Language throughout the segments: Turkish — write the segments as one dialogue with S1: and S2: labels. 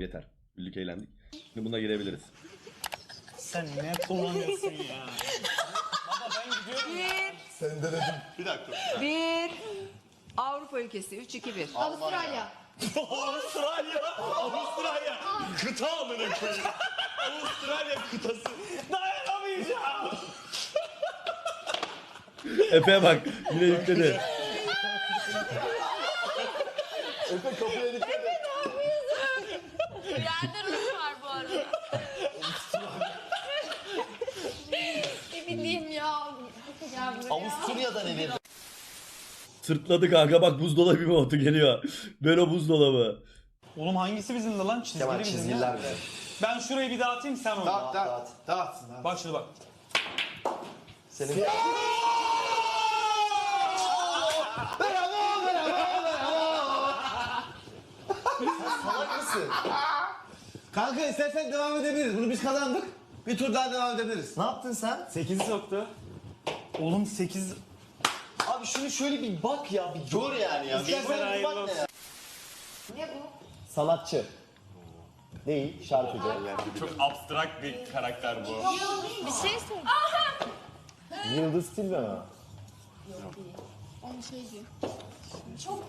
S1: Tamam yeter. Güllük eğlendik. Şimdi buna girebiliriz.
S2: Sen ne kullanıyorsun ya? Baba ben gidiyorum.
S3: Bir dakika.
S4: Bir. Avrupa ülkesi 3 2 1.
S5: Avustralya.
S2: Avustralya. Avustralya. Kıta amına koyayım. Avustralya kıtası. Dayanamayacağım.
S1: Efe bak yine yükledi.
S3: Efe kapıya dikkat et.
S5: Yerde Rus var bu arada. ne bileyim ya. Ya buraya.
S3: Avusturya'dan evi.
S1: Sırtladı kanka bak buzdolabı modu geliyor. Böyle buzdolabı.
S2: Oğlum hangisi bizimdi lan? Çizgili
S3: Kemal
S2: bizim
S3: çizgiler
S2: ya.
S3: bize.
S2: Ben şurayı bir dağıtayım sen oyna.
S3: Dağıt dağıt. Dağıtsın abi.
S2: Bak şurada bak.
S3: Senin... Salak mısın?
S6: Kanka istersen devam edebiliriz. Bunu biz kazandık. Bir tur daha devam edebiliriz.
S3: Ne yaptın sen?
S2: 8 soktu. Oğlum 8
S3: Abi şunu şöyle bir bak ya, bir gör yani ya. Bir bak ne ya.
S5: Ne bu?
S3: Sanatçı. Değil, şarkıcı.
S2: çok abstrakt bir karakter bu.
S5: Bir şey söyle.
S3: Yıldız Tilbe mi?
S5: Onu şey diyor. Çok.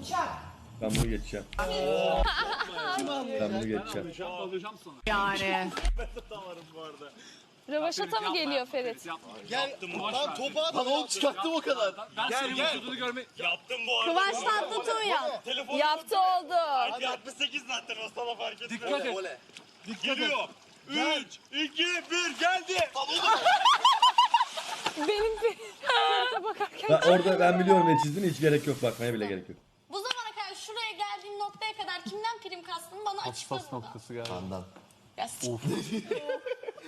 S5: Uçak.
S1: Ben bunu geçeceğim. ben bunu geçeceğim.
S4: Yani.
S5: Rövaşata mı geliyor Ferit?
S3: Lan topu at. Lan oğlum çıkarttım o kadar.
S2: Gel gel. Yaptım bu arada.
S5: Kıvanç Tatlıtuğ ya. Yaptı oldu.
S2: 68 zaten o sana fark etmez. Dikkat et. Geliyor. 3, 2, 1 geldi.
S5: Benim Ferit'e bakarken.
S1: Ben orada ben biliyorum ne çizdiğini hiç gerek yok bakmaya bile gerek yok.
S5: Bu zamana kadar şuraya geldiğin noktaya kadar kimden prim kastın bana açıkla burada.
S3: Benden.
S5: Ya,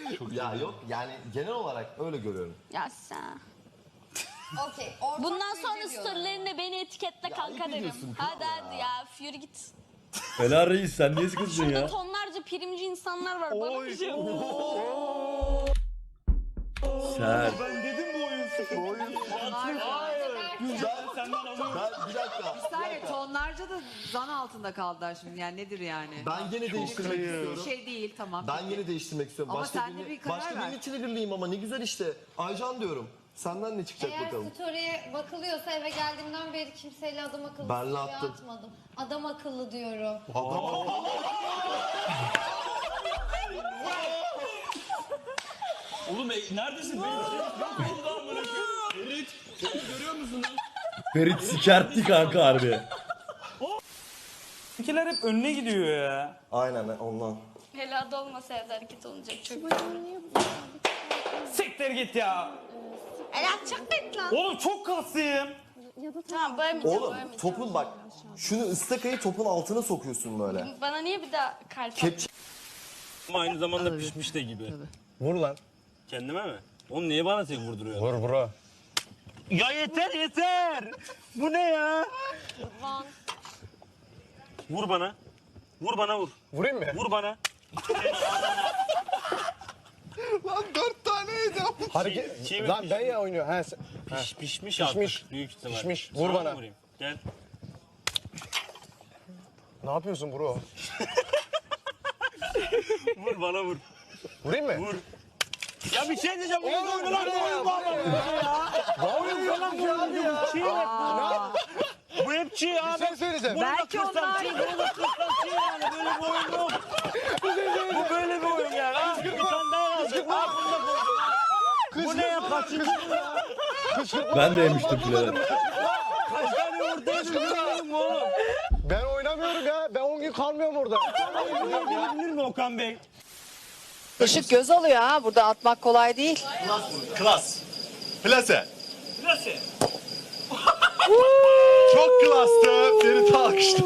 S5: s-
S3: Ya yok yani genel olarak öyle görüyorum.
S5: ya sen.
S7: Okey. ortak
S5: Bundan sonra
S7: diyorum.
S5: storylerinde beni etiketle kanka
S3: iyi
S5: derim.
S3: biliyorsun
S5: Hadi
S3: kızım
S5: hadi
S3: ya.
S5: ya. Yürü git.
S1: Fela reis sen niye kızdın
S5: Şurada
S1: ya?
S5: tonlarca primci insanlar var. Bana bir şey
S1: Ser.
S2: Ben dedim bu oyun sıkıntı. Ben senden alıyorum.
S3: Ben bir dakika.
S4: Bir saniye tonlarca da zan altında kaldılar şimdi yani nedir yani?
S3: Ben gene değiştirmek
S4: Bir
S3: istiyorum.
S4: şey değil tamam.
S3: Ben yine değiştirmek istiyorum.
S4: Ama
S3: başka
S4: sen de
S3: birini,
S4: bir karar
S3: başka
S4: ver.
S3: birini triggerlayayım ama ne güzel işte. Aycan diyorum. Senden ne çıkacak
S7: Eğer
S3: bakalım.
S7: story'e bakılıyorsa eve geldiğimden beri kimseyle adam akıllı
S3: Ben
S7: story
S3: attım.
S7: atmadım. Adam akıllı diyorum.
S2: Oğlum e, neredesin? Benim yok oldu amına koyayım. Görüyor musun?
S1: Ferit sikertti kanka harbi.
S2: Bizimkiler hep önüne gidiyor ya.
S3: Aynen ondan.
S5: Helada olmasaydı hareket olacak çok.
S2: Siktir git ya.
S5: Ela çok net lan.
S2: Oğlum çok kaslıyım.
S5: Tamam bölmeyeceğim
S3: Oğlum
S5: bölmeyeceğim.
S3: topun bak. Şunu ıstakayı topun altına sokuyorsun böyle.
S5: Bana niye bir daha kalp
S3: Kepçe
S8: Ama aynı zamanda pişmiş de gibi.
S6: Vur lan.
S8: Kendime mi? Oğlum niye bana tek vurduruyor?
S6: Vur bro.
S8: Ya yeter yeter. Bu ne ya?
S5: Van.
S8: Vur bana. Vur bana vur.
S6: Vurayım mı?
S8: Vur bana.
S3: Lan dört taneydi.
S6: Hareket.
S8: Çiğ mi
S6: Lan ben ya oynuyor. Ha, sen-
S8: Piş, pişmiş,
S6: Pişmiş.
S8: artık büyük ihtimal.
S6: Pişmiş. Vur
S8: Sana mı
S6: bana.
S8: Vurayım. Gel.
S6: ne yapıyorsun bro?
S8: Vur bana vur.
S6: Vurayım mı?
S8: Vur. Ya bir şey diyeceğim. Bu ne oyunu lan? Bu oyun bu ama.
S6: Ne oynuyorsun lan bu abi ya?
S8: Çiğ hep bu. Bu hep çiğ abi.
S6: Bir şey söyleyeceğim.
S4: Belki onlar-
S8: çiğ, bunu da kırsam çiğ yani. Böyle bir oyun yok. Bu böyle bir oyun yani. Bir tane daha lazım. Al bunu da. Bu ne ya? Kaçıncı bu ya?
S1: Ben de yemiştim fileleri.
S8: Kaç tane vurdun? Bilmiyorum oğlum.
S6: Ben oynamıyorum ya. Ben 10 gün kalmıyorum orada.
S8: Bilir mi Okan Bey?
S4: Işık göz alıyor ha burada atmak kolay değil.
S9: Klas. Plase.
S8: Nasıl?
S9: Çok klastı. Ferit alkıştı.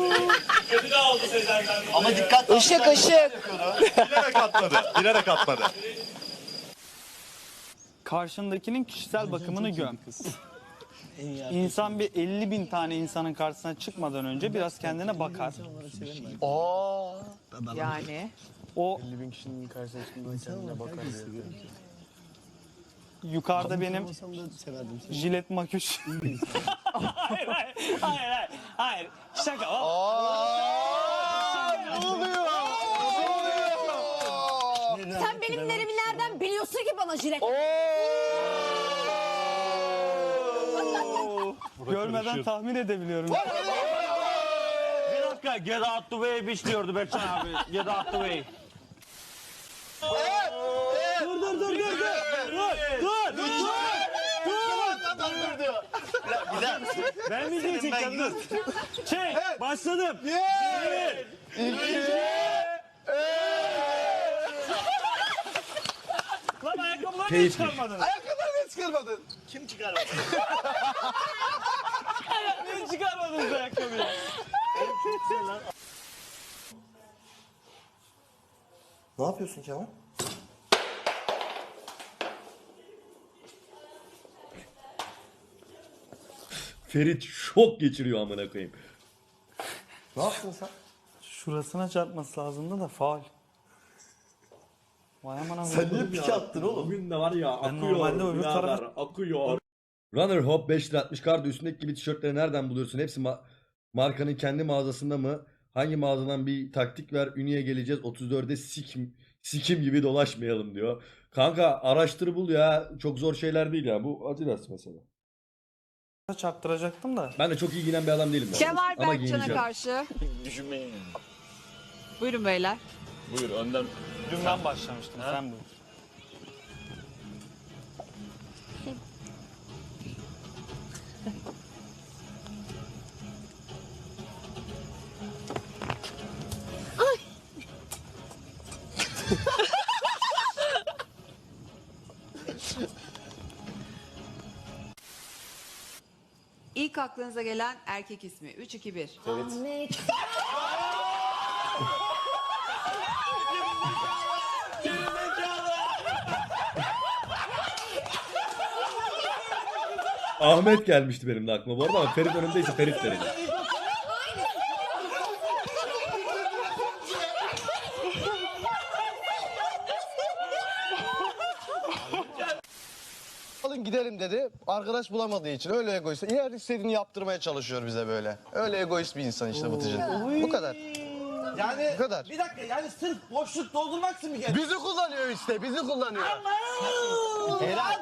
S8: Kötü de aldı Sezer'den.
S9: Ama dikkat
S4: Işık ışık.
S9: bilerek atmadı. Bilerek atmadı.
S2: Karşındakinin kişisel bakımını göm. İnsan bir 50 bin tane insanın karşısına çıkmadan önce biraz kendine bakar.
S4: Yani.
S2: O 50 bin kişinin karşısına çıktığında kendine bakar diye. yukarıda benim Olsam da jilet maküş. hayır hayır hayır hayır. hayır. Şaka. Aa, ne oluyor? Ne oluyor?
S10: Sen benim neremi nereden biliyorsun ki bana jilet?
S2: Görmeden tahmin edebiliyorum.
S8: Bir dakika get out the way bitch diyordu Berçan abi. Get out the way. Ben mi diyecektim dur. Çek başladım. Lan ayakkabıları niye
S1: Keyifli.
S8: çıkarmadın?
S6: Ayakkabılarını çıkarmadın.
S8: Kim çıkarmadı? Niye çıkarmadınız ayakkabıyı?
S3: Ne yapıyorsun Kemal?
S1: Ferit şok geçiriyor amına koyayım.
S3: Ne yaptın sen?
S2: Şurasına çarpması lazımdı da faul. Vay aman
S3: Sen niye pike attın oğlum?
S1: Bugün de var ya
S2: Ben normalde öbür taraf-
S1: akıyor. Runner Hop 5 lira 60 kart üstündeki gibi tişörtleri nereden buluyorsun? Hepsi ma- markanın kendi mağazasında mı? Hangi mağazadan bir taktik ver Ünye'ye geleceğiz 34'e sikim, sikim gibi dolaşmayalım diyor. Kanka araştır bul ya çok zor şeyler değil ya bu Adidas mesela.
S2: Çarptıracaktım da.
S1: Ben de çok iyi giyinen bir adam değilim.
S4: Kemal
S1: Ama
S4: Berkcan'a
S1: giyineceğim.
S4: karşı.
S8: Düşünmeyin.
S4: Buyurun beyler.
S8: Buyur önden.
S2: Dün ben başlamıştım sen buyur.
S4: İlk aklınıza gelen erkek ismi. 3, 2, 1.
S7: Ahmet.
S1: Ahmet gelmişti benim de aklıma bu arada ama Ferit önümdeyse Ferit derim.
S6: Gidelim dedi. Arkadaş bulamadığı için öyle egoist. Her istediğini yaptırmaya çalışıyor bize böyle. Öyle egoist bir insan işte Batıcı. Bu kadar.
S11: Yani
S6: Bu kadar.
S11: bir dakika yani sırf boşluk doldurmak için mi geldi?
S6: Bizi kullanıyor işte, bizi kullanıyor. Helal.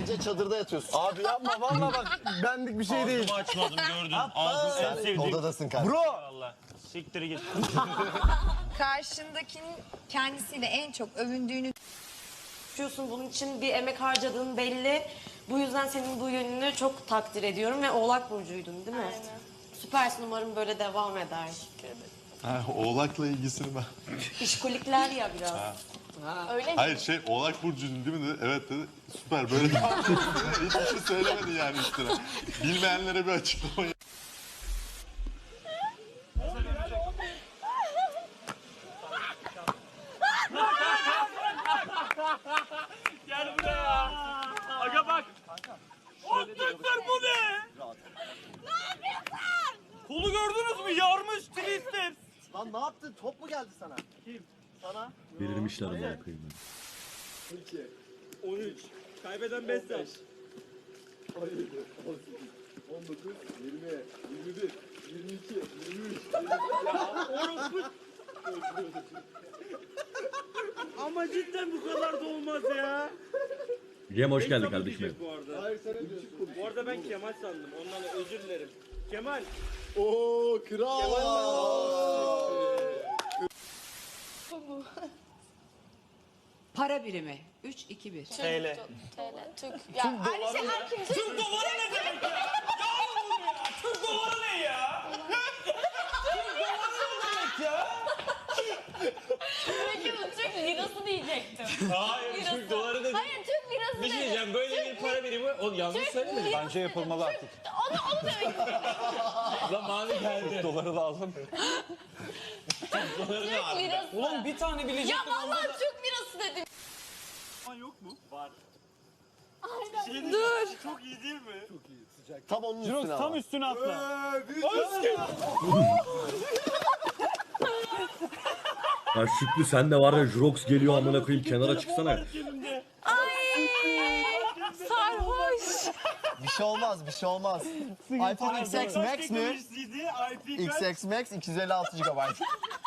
S6: Gece çadırda yatıyorsun. Abi yapma valla bak benlik bir şey değil.
S8: Ağzımı açmadım gördün. Ağzım en sevdiğim.
S3: Odadasın kardeşim.
S6: Bro.
S8: Allah. Siktir git.
S10: Karşındakinin kendisiyle en çok övündüğünü düşünüyorsun. Bunun için bir emek harcadığın belli. Bu yüzden senin bu yönünü çok takdir ediyorum ve Oğlak Burcu'ydun değil mi? Süpersin umarım böyle devam eder.
S9: Oğlak'la ilgisini ben.
S10: İşkolikler ya biraz. Öyle mi?
S9: Hayır şey Oğlak Burcu'nun değil mi dedi. Evet dedi. Süper böyle devam. Hiçbir şey söylemedi yani üstüne. Bilmeyenlere bir açıklama
S8: Gel buraya. Aga bak. Ottuklar bu ne? Ne yapıyorsun? Kolu gördünüz mü? Yarmış twisted.
S11: Lan ne yaptın? Top mu geldi sana?
S1: Belirmişler amına koyayım.
S8: 13. Kaybeden Beşiktaş. Ama cidden bu kadar da olmaz ya.
S1: Cem hoş geldin kardeşim.
S8: Bu arada. Hayır sen Bu arada ben Kemal sandım. Ondan özür dilerim. Kemal.
S6: Oo kral.
S4: Para birimi. 3, 2, 1.
S2: TL.
S5: TL, Türk. Ya aynı şey herkes.
S8: Türk doları ne demek ya? Ya oğlum ya. Türk doları ne ya?
S5: Peki bu Türk lirası diyecektim.
S8: Hayır
S5: Lirası.
S8: Türk doları dedi.
S5: Hayır Türk lirası
S8: Bir şey
S5: dedim.
S8: diyeceğim böyle bir para birimi o yanlış söylemedi.
S2: Bence yapılmalı artık.
S5: Onu, onu demek
S8: Zamanı geldi.
S2: Doları lazım.
S5: Türk lirası.
S8: Ulan bir tane
S5: Ya
S8: bilecektim.
S5: vallahi Türk lirası dedim.
S8: yok mu? Var.
S5: Aynen.
S8: Dur. Çok iyi değil mi?
S6: Tam onun
S2: Jirox
S6: üstüne
S2: tam
S6: ama.
S2: üstüne atla.
S1: Ya Şükrü sen de var ya Jurox geliyor amına koyayım kenara çıksana.
S5: Ay. Sarhoş.
S6: Bir şey olmaz, bir şey olmaz. iPhone XX Max mi?
S8: Kaç?
S6: XX Max 256 GB.